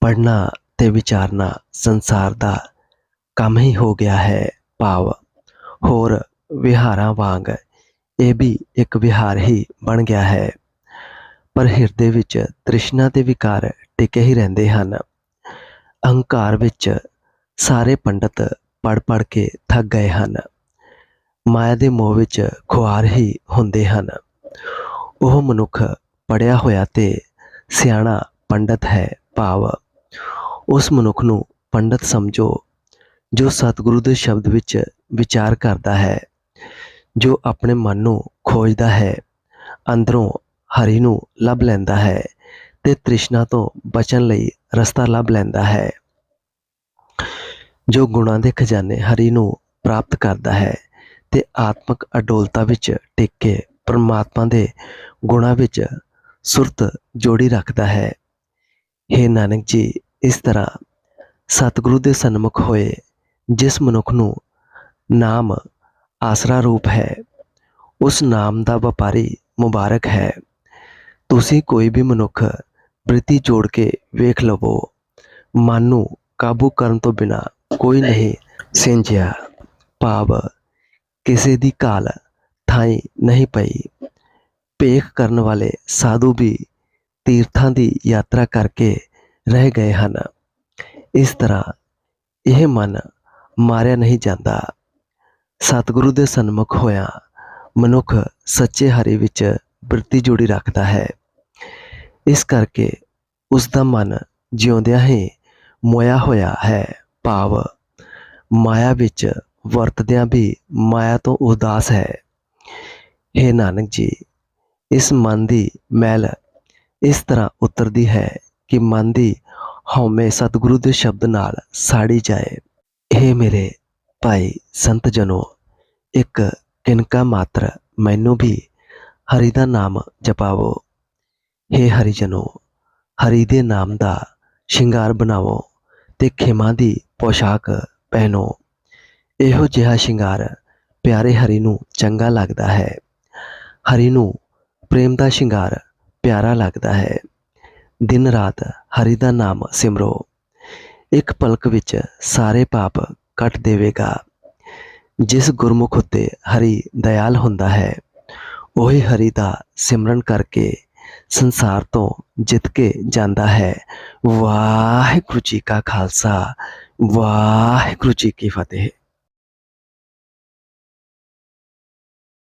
ਪੜ੍ਹਨਾ ਤੇ ਵਿਚਾਰਨਾ ਸੰਸਾਰ ਦਾ ਕੰਮ ਹੀ ਹੋ ਗਿਆ ਹੈ ਭਾਵ। ਹੋਰ ਵਿਹਾਰਾਂ ਵਾਂਗ ਇਹ ਵੀ ਇੱਕ ਵਿਹਾਰ ਹੀ ਬਣ ਗਿਆ ਹੈ। ਪਰ ਹਿਰਦੇ ਵਿੱਚ ਤ੍ਰਿਸ਼ਨਾ ਤੇ ਵਿਕਾਰ ਟਿਕੇ ਹੀ ਰਹਿੰਦੇ ਹਨ। ਅਹੰਕਾਰ ਵਿੱਚ ਸਾਰੇ ਪੰਡਤ ਪੜ ਪੜ ਕੇ ਥੱਕ ਗਏ ਹਨ। ਮਾਇਆ ਦੇ ਮੋਹ ਵਿੱਚ ਖੁਆਰ ਹੀ ਹੁੰਦੇ ਹਨ। ਉਹ ਮਨੁੱਖ ਪੜਿਆ ਹੋਇਆ ਤੇ ਸਿਆਣਾ ਪੰਡਤ ਹੈ ਭਾਵ। ਉਸ ਮਨੁੱਖ ਨੂੰ ਪੰਡਤ ਸਮਝੋ, ਜੋ ਸਤਿਗੁਰੂ ਦੇ ਸ਼ਬਦ ਵਿੱਚ ਵਿਚਾਰ ਕਰਦਾ ਹੈ, ਜੋ ਆਪਣੇ ਮਨ ਨੂੰ ਖੋਜਦਾ ਹੈ, ਅੰਦਰੋਂ ਹਰੀ ਨੂੰ ਲੱਭ ਲੈਂਦਾ ਹੈ ਤੇ ਤ੍ਰਿਸ਼ਨਾ ਤੋਂ ਬਚਣ ਲਈ ਰਸਤਾ ਲੱਭ ਲੈਂਦਾ ਹੈ, ਜੋ ਗੁਣਾਂ ਦੇ ਖਜ਼ਾਨੇ ਹਰੀ ਨੂੰ ਪ੍ਰਾਪਤ ਕਰਦਾ ਹੈ ਤੇ ਆਤਮਿਕ ਅਡੋਲਤਾ ਵਿੱਚ ਟਿਕ ਕੇ ਪਰਮਾਤਮਾ ਦੇ ਗੁਣਾਂ ਵਿੱਚ ਸੁਰਤ ਜੋੜੀ ਰੱਖਦਾ ਹੈ। हे ਨਾਨਕ ਜੀ ਇਸ ਤਰ੍ਹਾਂ ਸਤਿਗੁਰੂ ਦੇ ਸਨਮੁਖ ਹੋਏ ਜਿਸ ਮਨੁੱਖ ਨੂੰ ਨਾਮ ਆਸਰਾ ਰੂਪ ਹੈ ਉਸ ਨਾਮ ਦਾ ਵਪਾਰੀ ਮੁਬਾਰਕ ਹੈ ਤੁਸੀਂ ਕੋਈ ਵੀ ਮਨੁੱਖ ਬ੍ਰਿਤੀ ਜੋੜ ਕੇ ਵੇਖ ਲਵੋ ਮਨ ਨੂੰ ਕਾਬੂ ਕਰਨ ਤੋਂ ਬਿਨਾ ਕੋਈ ਨਹੀਂ ਸਿੰਜਿਆ ਭਾਵ ਕਿਸੇ ਦੀ ਕਾਲ ਥਾਈ ਨਹੀਂ ਪਈ ਭੇਖ ਕਰਨ ਵਾਲੇ ਸਾਧੂ ਵੀ ਤੀਰਥਾਂ ਦੀ ਯਾਤਰਾ ਕਰਕੇ ਰਹਿ ਗਏ ਹਨ ਇਸ ਤਰ੍ਹਾਂ ਇਹ ਮਨ ਮਾਰਿਆ ਨਹੀਂ ਜਾਂਦਾ ਸਤਿਗੁਰੂ ਦੇ ਸਨਮੁਖ ਹੋਇਆ ਮਨੁੱਖ ਸੱਚੇ ਹਰੀ ਵਿੱਚ ਬ੍ਰਿਤੀ ਜੋੜੀ ਰੱਖਦਾ ਹੈ ਇਸ ਕਰਕੇ ਉਸ ਦਾ ਮਨ ਜਿਉਂਦਿਆਂ ਹੀ ਮੋਇਆ ਹੋਇਆ ਹੈ ਭਾਵ ਮਾਇਆ ਵਿੱਚ ਵਰਤਦਿਆਂ ਵੀ ਮਾਇਆ ਤੋਂ ਉਦਾਸ ਹੈ हे ਨਾਨਕ ਜੀ ਇਸ ਮਨ ਦੀ ਮੈਲ ਇਸ ਤਰ੍ਹਾਂ ਉਤਰਦੀ ਹੈ ਕਿ ਮਨ ਦੀ ਹਉਮੈ ਸਤਿਗੁਰੂ ਦੇ ਸ਼ਬਦ ਨਾਲ ਸਾੜੀ ਜਾਏ। ਇਹ ਮੇਰੇ ਭਾਈ ਸੰਤ ਜਨੋ ਇੱਕ ਕਿਨਕਾ ਮਾਤਰ ਮੈਨੂੰ ਵੀ ਹਰੀ ਦਾ ਨਾਮ ਜਪਾਵੋ। हे ਹਰੀ ਜਨੋ ਹਰੀ ਦੇ ਨਾਮ ਦਾ ਸ਼ਿੰਗਾਰ ਬਣਾਵੋ ਤੇ ਖਿਮਾ ਦੀ ਪੋਸ਼ਾਕ ਪਹਿਨੋ। ਇਹੋ ਜਿਹਾ ਸ਼ਿੰਗਾਰ ਪਿਆਰੇ ਹਰੀ ਨੂੰ ਚੰਗਾ ਲੱਗਦਾ ਹੈ। ਹਰੀ ਨੂੰ ਪ੍ਰੇਮ ਦਾ ਸ਼ਿੰਗਾਰ ਪਿਆਰਾ ਲੱਗਦਾ ਹੈ। ਦਿਨ ਰਾਤ ਹਰੀ ਦਾ ਨਾਮ ਸਿਮਰੋ। ਇੱਕ ਪਲਕ ਵਿੱਚ ਸਾਰੇ ਪਾਪ ਕੱਟ ਦੇਵੇਗਾ। ਜਿਸ ਗੁਰਮੁਖ ਉਤੇ ਹਰੀ ਦਇਆਲ ਹੁੰਦਾ ਹੈ, ਉਹੀ ਹਰੀ ਦਾ ਸਿਮਰਨ ਕਰਕੇ ਸੰਸਾਰ ਤੋਂ ਜਿੱਤ ਕੇ ਜਾਂਦਾ ਹੈ। ਵਾਹਿਗੁਰੂ ਜੀ ਕਾ ਖਾਲਸਾ, ਵਾਹਿਗੁਰੂ ਜੀ ਕੀ ਫਤਿਹ।